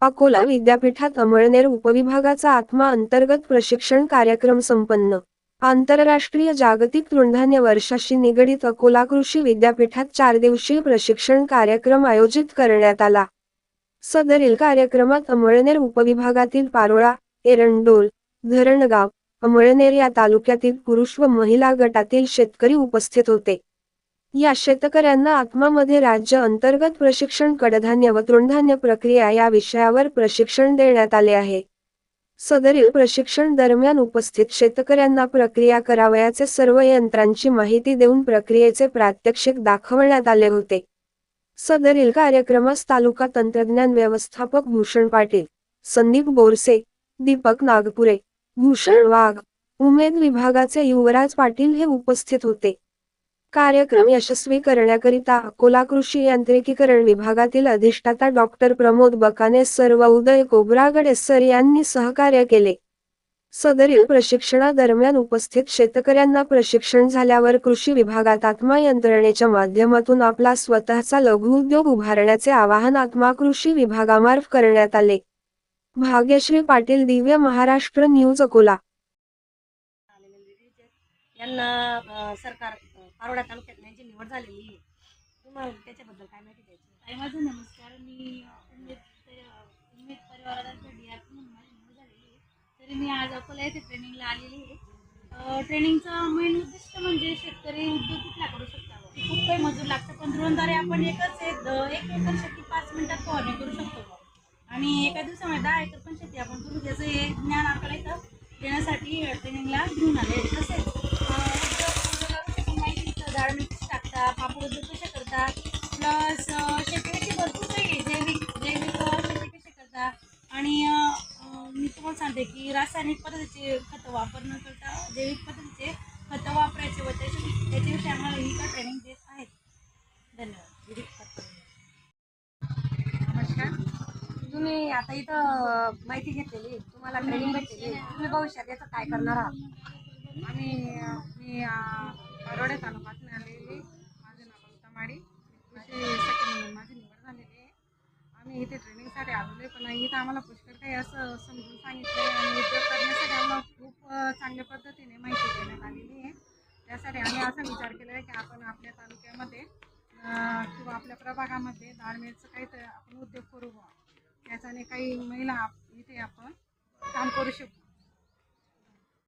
अकोला विद्यापीठात अमळनेर उपविभागाचा आत्मा अंतर्गत प्रशिक्षण कार्यक्रम संपन्न. आंतरराष्ट्रीय जागतिक तृणधान्य वर्षाशी निगडीत अकोला कृषी विद्यापीठात चार दिवसीय प्रशिक्षण कार्यक्रम आयोजित करण्यात आला. सदरील कार्यक्रमात अमळनेर उपविभागातील पारोळा एरंडोल धरणगाव अमळनेर या तालुक्यातील पुरुष व महिला गटातील शेतकरी उपस्थित होते. या शेतकऱ्यांना आत्मामध्ये राज्य अंतर्गत प्रशिक्षण कडधान्य व तृणधान्य प्रक्रिया या विषयावर प्रशिक्षण देण्यात आले आहे. सदरील प्रशिक्षण दरम्यान उपस्थित शेतकऱ्यांना प्रक्रिया करावयाचे सर्व यंत्रांची माहिती देऊन प्रक्रियेचे प्रात्यक्षिक दाखवण्यात आले होते. सदरील कार्यक्रमास तालुका तंत्रज्ञान व्यवस्थापक भूषण पाटील संदीप बोरसे दीपक नागपुरे भूषण वाघ उमेद विभागाचे युवराज पाटील हे उपस्थित होते. कार्यक्रम यशस्वी करण्याकरिता अकोला कृषी यांत्रिकीकरण विभागातील अधिष्ठाता डॉक्टर प्रमोद बकाने सर्व उदय कोबरागडे सर यांनी सहकार्य केले. सदरील प्रशिक्षणादरम्यान उपस्थित शेतकऱ्यांना प्रशिक्षण झाल्यावर कृषी विभागात आत्मा यंत्रणेच्या माध्यमातून आपला स्वतःचा लघुउद्योग उभारण्याचे आवाहन आत्मा कृषी विभागामार्फ करण्यात आले. भाग्यश्री पाटील दिव्य महाराष्ट्र न्यूज अकोला. यांना सरकार पारोडा तालुक्यात यांची निवड झालेली आहे. तुम्हाला त्याच्याबद्दल काय माहिती द्यायची? ताई माझा नमस्कार. मी उमेद उमेद परिवाराच्या डी आर म्हणून माझी निवड झालेली आहे. तरी मी आज अकोला येथे ट्रेनिंगला आलेली आहे. ट्रेनिंगचा मेन उद्दिष्ट म्हणजे शेतकरी उद्योग कुठला करू शकता खूप काही मजूर लागतं पण द्रोणद्वारे आपण एकच एक एकर शेती पाच मिनिटात फवारणी करू शकतो. आणि एका दिवसामध्ये दहा एकर पण शेती आपण करू. त्याचं हे ज्ञान आपल्याला इथं देण्यासाठी ट्रेनिंगला घेऊन आले तसेच मिक्स पापड उद्योग कसे करता प्लस शेतीविषयी भरपूर काही आहे. जैविक जैविक शेती कशी करता आणि मी तुम्हाला सांगते की रासायनिक पद्धतीचे खतं वापर न करता जैविक पद्धतीचे खतं वापरायचे व त्याच्या त्याच्याविषयी आम्हाला इथं ट्रेनिंग देत आहेत. धन्यवाद. नमस्कार. तुम्ही आता इथं माहिती घेतलेली तुम्हाला ट्रेनिंग भेटलेली तुम्ही भविष्यात याचं काय करणार आहात? आणि मी अ, तालुका तालुक्यातून आलेली माझे नाव ममता माडी कृषी सखी म्हणून माझी निवड झालेली आहे आम्ही इथे ट्रेनिंगसाठी आलेलो आहे पण इथं आम्हाला पुष्कळ काही असं समजून सांगितलं आहे आणि उद्योग करण्यासाठी आम्हाला खूप चांगल्या पद्धतीने माहिती देण्यात आलेली आहे. त्यासाठी आम्ही असा विचार केला आहे की आपण आपल्या तालुक्यामध्ये किंवा आपल्या प्रभागामध्ये दाळमेळचं काहीतरी आपण उद्योग करू त्याच्याने काही महिला आप- इथे आपण काम करू शकतो